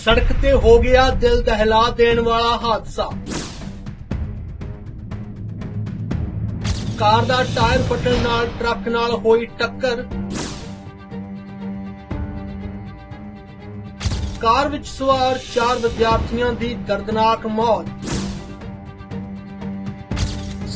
ਸੜਕ ਤੇ ਹੋ ਗਿਆ ਦਿਲ ਦਹਿਲਾ ਦੇਣ ਵਾਲਾ ਹਾਦਸਾ। ਕਾਰ ਦਾ ਟਾਇਰ ਫਟਣ ਨਾਲ ਟਰੱਕ ਨਾਲ ਹੋਈ ਟੱਕਰ। ਕਾਰ ਵਿੱਚ ਸਵਾਰ ਚਾਰ ਵਿਦਿਆਰਥੀਆਂ ਦੀ ਦਰਦਨਾਕ ਮੌਤ।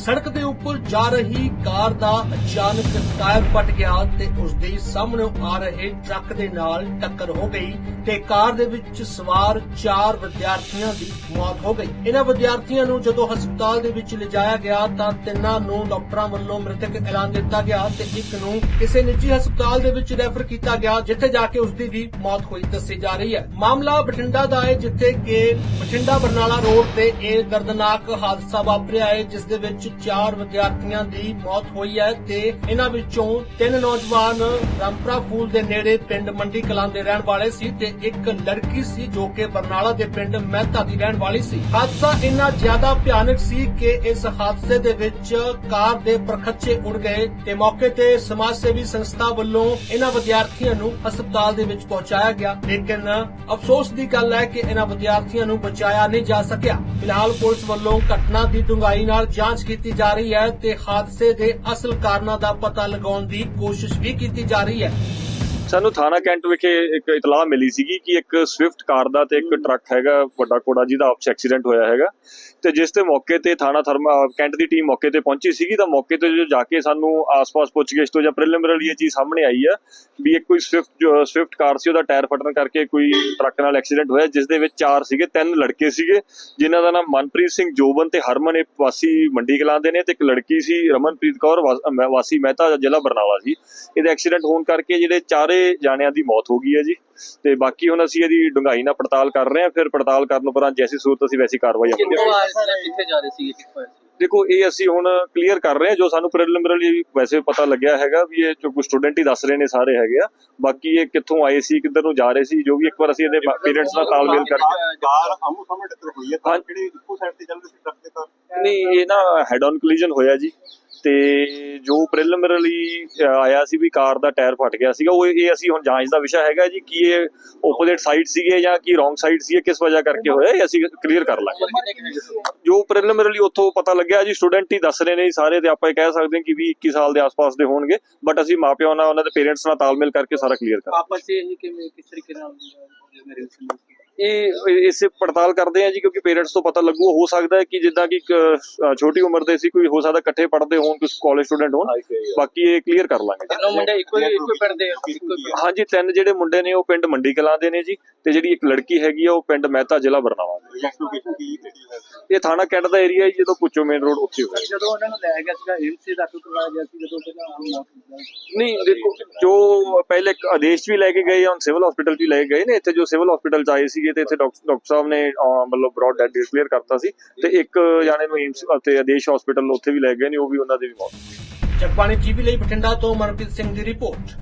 ਸੜਕ ਦੇ ਉੱਪਰ ਜਾ ਰਹੀ ਕਾਰ ਦਾ ਅਚਾਨਕ ਟਾਇਰ ਪਟ ਗਿਆ ਤੇ ਉਸ ਦੇ ਸਾਹਮਣੇ ਆ ਰਹੇ ਟਰੱਕ ਦੇ ਨਾਲ ਟੱਕਰ ਹੋ ਗਈ ਤੇ ਕਾਰ ਦੇ ਵਿੱਚ ਸਵਾਰ ਚਾਰ ਵਿਦਿਆਰਥੀਆਂ ਦੀ ਮੌਤ ਹੋ ਗਈ। ਇਹਨਾਂ ਵਿਦਿਆਰਥੀਆਂ ਨੂੰ ਜਦੋਂ ਹਸਪਤਾਲ ਦੇ ਵਿੱਚ ਲਿਜਾਇਆ ਗਿਆ ਤਾਂ ਤਿੰਨਾਂ ਨੂੰ ਡਾਕਟਰਾਂ ਵੱਲੋਂ ਮ੍ਰਿਤਕ ਐਲਾਨ ਦਿੱਤਾ ਗਿਆ ਤੇ ਇੱਕ ਨੂੰ ਕਿਸੇ ਨਿੱਜੀ ਹਸਪਤਾਲ ਦੇ ਵਿੱਚ ਰੈਫਰ ਕੀਤਾ ਗਿਆ, ਜਿੱਥੇ ਜਾ ਕੇ ਉਸ ਦੀ ਵੀ ਮੌਤ ਹੋਈ ਦੱਸੀ ਜਾ ਰਹੀ ਹੈ। ਮਾਮਲਾ ਬਠਿੰਡਾ ਦਾ ਹੈ, ਜਿੱਥੇ ਕਿ ਬਠਿੰਡਾ ਬਰਨਾਲਾ ਰੋਡ ਤੇ ਇਹ ਦਰਦਨਾਕ ਹਾਦਸਾ ਵਾਪਰਿਆ ਹੈ, ਜਿਸ ਦੇ ਵਿੱਚ ਚਾਰ ਵਿਦਿਆਰਥੀਆਂ ਦੀ ਮੌਤ ਹੋਈ ਹੈ ਤੇ ਇਹਨਾਂ ਵਿੱਚੋਂ ਤਿੰਨ ਨੌਜਵਾਨ ਰਾਮਪੁਰਾ ਫੂਲ ਦੇ ਨੇੜੇ ਪਿੰਡ ਮੰਡੀ ਕਲਾਂ ਦੇ ਰਹਿਣ ਵਾਲੇ ਸੀ ਤੇ ਇੱਕ ਲੜਕੀ ਸੀ ਜੋ ਕਿ ਬਰਨਾਲਾ ਦੇ ਪਿੰਡ ਮਹਿਤਾ ਦੀ ਰਹਿਣ ਵਾਲੀ ਸੀ। ਹਾਦਸਾ ਇੰਨਾ ਜ਼ਿਆਦਾ ਭਿਆਨਕ ਸੀ ਕਿ ਇਸ ਹਾਦਸੇ ਦੇ ਵਿੱਚ ਕਾਰ ਦੇ ਪਰਖੱਚੇ ਉੜ ਗਏ ਤੇ ਮੌਕੇ ਤੇ ਸਮਾਜ ਸੇਵੀ ਸੰਸਥਾ ਵੱਲੋਂ ਇਹਨਾਂ ਵਿਦਿਆਰਥੀਆਂ ਨੂੰ ਹਸਪਤਾਲ ਦੇ ਵਿੱਚ ਪਹੁੰਚਾਇਆ ਗਿਆ। ਲੇਕਿਨ ਅਫਸੋਸ ਦੀ ਗੱਲ ਹੈ ਕਿ ਇਹਨਾਂ ਵਿਦਿਆਰਥੀਆਂ ਨੂੰ ਬਚਾਇਆ ਨਹੀਂ ਜਾ ਸਕਿਆ। ਫਿਲਹਾਲ ਪੁਲਿਸ ਵੱਲੋਂ ਘਟਨਾ ਦੀ ਡੂੰਘਾਈ ਨਾਲ ਜਾਂਚ ਕੀਤੀ ਕੀਤੀ ਜਾ ਰਹੀ ਹੈ ਤੇ ਹਾਦਸੇ ਦੇ ਅਸਲ ਕਾਰਨਾਂ ਦਾ ਪਤਾ ਲਗਾਉਣ ਦੀ ਕੋਸ਼ਿਸ਼ ਵੀ ਕੀਤੀ ਜਾ ਰਹੀ ਹੈ। ਸਾਨੂੰ ਥਾਣਾ ਕੈਂਟ ਵਿਖੇ ਇੱਕ ਇਤਲਾਹ ਮਿਲੀ ਸੀਗੀ ਕਿ ਇੱਕ ਸਵਿਫਟ ਕਾਰ ਦਾ ਤੇ ਇੱਕ ਟਰੱਕ ਹੈਗਾ ਵੱਡਾ ਕੋੜਾ ਜਿਹਦਾ ਆਪਸ ਐਕਸੀਡੈਂਟ ਹੋਇਆ ਹੈਗਾ। ਤੇ ਜਿਸ ਤੇ ਮੌਕੇ ਤੇ ਥਾਣਾ ਥਰਮਾ ਕੈਂਟ ਦੀ ਟੀਮ ਮੌਕੇ ਤੇ ਪਹੁੰਚੀ ਸੀਗੀ ਤਾਂ ਮੌਕੇ ਤੇ ਜੋ ਜਾ ਕੇ ਸਾਨੂੰ ਆਸ-ਪਾਸ ਪੁੱਛਗਿੱਛ ਤੋਂ ਜਾਂ ਪ੍ਰੀਲਿਮਿਨਰੀ ਇਹ ਚੀਜ਼ ਸਾਹਮਣੇ ਆਈ ਹੈ ਵੀ ਇੱਕ ਕੋਈ ਸਵਿਫਟ ਜੋ ਸਵਿਫਟ ਕਾਰ ਸੀ ਉਹਦਾ ਟਾਇਰ ਫਟਣ ਕਰਕੇ ਕੋਈ ਟਰੱਕ ਨਾਲ ਐਕਸੀਡੈਂਟ ਹੋਇਆ ਜਿਸ ਦੇ ਵਿੱਚ ਚਾਰ ਸੀਗੇ ਤਿੰਨ ਲੜਕੇ ਸੀਗੇ ਜਿਨ੍ਹਾਂ ਦਾ ਨਾਮ ਮਨਪ੍ਰੀਤ ਸਿੰਘ ਜੋਬਨ ਤੇ ਹਰਮਨ ਇਹ ਵਾਸੀ ਮੰਡੀ ਕਲਾਂ ਦੇ ਨੇ ਤੇ ਇੱਕ ਲੜਕੀ ਸੀ ਰਮਨਪ੍ਰੀਤ ਕੌਰ ਵਾਸੀ ਮਹਿਤਾ ਜ਼ਿਲ੍ਹਾ ਬਰਨਾਲਾ ਸੀ। ਇਹਦਾ ਐਕਸੀਡੈਂਟ ਹੋਣ ਕਰਕੇ ਜਿਹੜੇ ਚਾਰੇ ਜਾਣਿਆਂ ਦੀ ਮੌਤ ਹੋ ਗਈ ਹੈ ਜੀ। ਤੇ ਬਾਕੀ ਹੁਣ ਅਸੀਂ ਇਹਦੀ ਡੂੰਘਾਈ ਨਾਲ ਪੜਤਾਲ ਕਰ ਰਹੇ ਹਾਂ। ਫਿਰ ਪੜਤਾਲ ਕਰਨ ਉਪਰੰਤ ਜੈਸੀ ਸੂਰਤ ਅਸੀਂ ਵੈਸੀ ਕਾਰਵਾਈ ਕਿੱਥੋਂ ਕਰਾਂਗੇ। ਆਏ ਸੀ ਕਿੱਥੇ ਜਾ ਰਹੇ ਸੀ? ਦੇਖੋ ਇਹ ਅਸੀਂ ਹੁਣ ਕਲੀਅਰ ਕਰ ਰਹੇ ਹਾਂ। ਜੋ ਸਾਨੂੰ ਪ੍ਰੀਲਿਮਿਨਰੀ ਵੈਸੇ ਪਤਾ ਲੱਗਿਆ ਹੈਗਾ ਵੀ ਇਹ ਜੋ ਕੁਝ ਸਟੂਡੈਂਟ ਹੀ ਦੱਸ ਰਹੇ ਨੇ ਸਾਰੇ ਹੈਗੇ ਆ। ਬਾਕੀ ਇਹ ਕਿੱਥੋਂ ਆਏ ਸੀ ਕਿੱਧਰ ਨੂੰ ਜਾ ਰਹੇ ਸੀ ਜੋ ਵੀ ਇੱਕ ਵਾਰ ਅਸੀਂ ਇਹਦੇ ਪੇਰੈਂਟਸ ਨਾਲ ਤਾਲਮੇਲ ਕਰਕੇ ਕਾਰ ਆਮੋ ਸਾਹਮਣੇ ਟੱਕਰ ਹੋਈ ਹੈ। ਤਾਂ ਜਿਹੜੀ ਇੱਕੋ ਸਾਈਡ ਤੇ ਚੱਲ ਰਹੀ ਸੀ ਟਰੱਕ ਦੇ ਕਾਰ ਨਹੀਂ ਇਹ ਨਾ ਹੈਡ ਔਨ ਕੋਲੀਜਨ ਹੋਇਆ ਜੀ। ਤੇ ਜੋ ਪ੍ਰੀਲਿਮਿਨਰੀ ਆਇਆ ਸੀ ਵੀ ਕਾਰ ਦਾ ਟਾਇਰ ਫਟ ਗਿਆ ਸੀਗਾ ਉਹ ਇਹ ਅਸੀਂ ਹੁਣ ਜਾਂਚ ਦਾ ਵਿਸ਼ਾ ਹੈਗਾ ਜੀ ਕਿ ਇਹ ਆਪੋਜ਼ਿਟ ਸਾਈਡ ਸੀਗੇ ਜਾਂ ਕੀ ਰੋਂਗ ਸਾਈਡ ਸੀ ਕਿਸ ਵਜ੍ਹਾ ਕਰਕੇ ਹੋਇਆ ਇਹ ਅਸੀਂ ਕਲੀਅਰ ਕਰ ਲਾਂਗੇ। ਜੋ ਪ੍ਰੀਲਿਮਿਨਰੀ ਉੱਥੋਂ ਪਤਾ ਲੱਗਿਆ ਜੀ ਸਟੂਡੈਂਟ ਹੀ ਦੱਸ ਰਹੇ ਨੇ ਸਾਰੇ ਤੇ ਆਪਾਂ ਇਹ ਕਹਿ ਸਕਦੇ ਹਾਂ ਕਿ 20 21 ਸਾਲ ਦੇ ਆਸ-ਪਾਸ ਦੇ ਹੋਣਗੇ ਬਟ ਅਸੀਂ ਮਾਪਿਆਂ ਨਾਲ ਉਹਨਾਂ ਦੇ ਪੇਰੈਂਟਸ ਨਾਲ ਤਾਲਮੇਲ ਕਰਕੇ ਸਾਰਾ ਕਲੀਅਰ ਕਰ ਆਪਸ ਵਿੱਚ ਇਹ ਕਿਵੇਂ ਕਿਸ ਤਰੀਕੇ ਨਾਲ ਮੇਰੇ ਰਿਲੇਸ਼ਨ ਇਹ ਇਸੇ ਪੜਤਾਲ ਕਰਦੇ ਆ ਜੀ ਕਿਉਂਕਿ ਪੇਰੈਂਟਸ ਤੋਂ ਪਤਾ ਲੱਗੂ ਹੋ ਸਕਦਾ ਹੈ ਕਿ ਜਿੱਦਾਂ ਕਿ ਛੋਟੀ ਉਮਰ ਦੇ ਸੀ ਕੋਈ ਹੋ ਸਕਦਾ ਇਕੱਠੇ ਪੜ੍ਹਦੇ ਹੋਣ ਕੁਝ ਕਾਲਜ ਸਟੂਡੈਂਟ ਹੋਣ ਬਾਕੀ ਇਹ ਕਲੀਅਰ ਕਰ ਲਾਂਗੇ ਤਿੰਨੋਂ ਮੁੰਡੇ ਇੱਕੋ ਹੀ ਇੱਕੋ ਹੀ ਪਿੰਡ ਦੇ ਹੀ ਹਾਂਜੀ ਤਿੰਨ ਜਿਹੜੇ ਮੁੰਡੇ ਨੇ ਉਹ ਪਿੰਡ ਮੰਡੀ ਕਲਾਂ ਦੇ ਨੇ ਜੀ ਤੇ ਜਿਹੜੀ ਇੱਕ ਲੜਕੀ ਹੈਗੀ ਆ ਉਹ ਪਿੰਡ ਮਹਿਤਾ ਜ਼ਿਲ੍ਹਾ ਬਰਨਾਲਾ ਹੈ ਇਹ ਥਾਣਾ ਕੈਂਟ ਦਾ ਏਰੀਆ ਜੀ ਜਦੋਂ ਪੁੱਚੋ ਮੇਨ ਰੋਡ ਉੱਥੇ ਹੋਇਆ। ਜਦੋਂ ਉਹਨਾਂ ਨੂੰ ਲੈ ਗਿਆ ਸੀਗਾ ਏਮਸੀ ਦਾਖਲ ਕਰਵਾਇਆ ਗਿਆ ਸੀ ਜਦੋਂ ਪਹਿਲਾਂ ਹੋ ਨਹੀਂ ਦੇਖੋ ਜੋ ਪਹਿਲੇ ਇੱਕ ਆਦੇਸ਼ ਵੀ ਲੈ ਕੇ ਗਏ ਹੁਣ ਸਿਵਲ ਹਸਪੀਟਲ ਵੀ ਲੈ ਕੇ ਗਏ ਨੇ ਇੱਥੇ ਜੋ ਸਿਵਲ ਹਸਪੀਟਲ 'ਚ ਆਏ ਸੀਗੇ ਤੇ ਇੱਥੇ ਡਾਕਟਰ ਸਾਹਿਬ ਨੇ ਮਤਲਬ ਬ੍ਰੌਡ ਡੈਡ ਡਿਕਲੇਅਰ ਕਰਤਾ ਸੀ ਤੇ ਇੱਕ ਜਾਣੇ ਨੂੰ ਏਮਸ ਅਤੇ ਆਦੇਸ਼ ਹਸਪੀਟਲ ਉੱਥੇ ਵੀ ਲੈ ਗਏ ਨੇ, ਉਹ ਵੀ ਉਹਨਾਂ ਦੀ ਵੀ ਮੌਤ। ਜਗਬਾਣੀ ਜੀਵੀ ਲਈ ਬਠਿੰਡਾ ਤੋਂ ਮਨਪ੍ਰੀਤ ਸਿੰਘ ਦੀ ਰਿਪੋਰਟ।